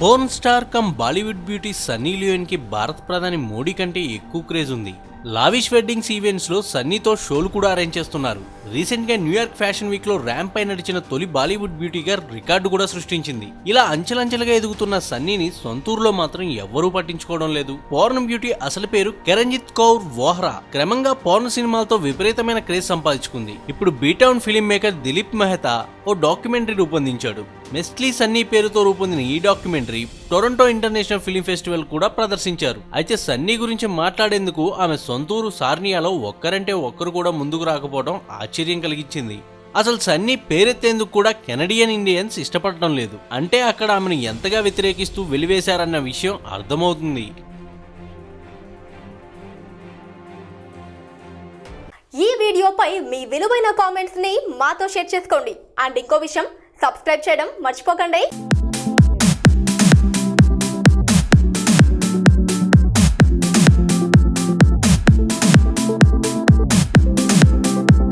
Porn star cum Bollywood beauty Sunny లియోన్కి భారత ప్రధాని మోడీ కంటే ఎక్కువ క్రేజ్ ఉంది. లావిష్ వెడ్డింగ్స్ ఈవెంట్స్లో సన్నీతో షోలు కూడా అరేంజ్ చేస్తున్నారు. రీసెంట్గా న్యూయార్క్ ఫ్యాషన్ వీక్లో ర్యాంప్ పై నడిచిన తొలి బాలీవుడ్ బ్యూటీగా రికార్డు కూడా సృష్టించింది. ఇలా అంచెలంచెలుగా ఎదుగుతున్న సన్నీని సొంతూరులో మాత్రం ఎవ్వరూ పట్టించుకోవడం లేదు. పౌర్ణ బ్యూటీ అసలు పేరు కిరంజిత్ కౌర్ వోహ్రా. క్రమంగా పౌర్ణ సినిమాలతో విపరీతమైన క్రేజ్ సంపాదించుకుంది. ఇప్పుడు B town film maker Dilip Mehta ఓ డాక్యుమెంటరీ రూపొందించాడు. మెస్లీ సన్నీ పేరుతో రూపొందిన ఈ documentary Toronto international film festival కూడా ప్రదర్శించారు. అయితే సన్నీ గురించి మాట్లాడేందుకు ఆమె సొంతూరు సార్నియాలో ఒక్కరంటే ఒక్కరు కూడా ముందుకు రాకపోవడం ఆశ్చర్యం కలిగించింది. అసలు సన్నీ పేరెత్తేందుకు కూడా కెనడియన్ ఇండియన్స్ ఇష్టపడటం లేదు. అంటే అక్కడ ఆమెను ఎంతగా వ్యతిరేకిస్తూ వెలివేశారన్న విషయం అర్థమవుతుంది. ఈ వీడియోపై మీ విలువైన కామెంట్స్ని మాతో షేర్ చేసుకోండి. అండ్ ఇంకో విషయం సబ్స్క్రైబ్ చేయడం మర్చిపోకండి.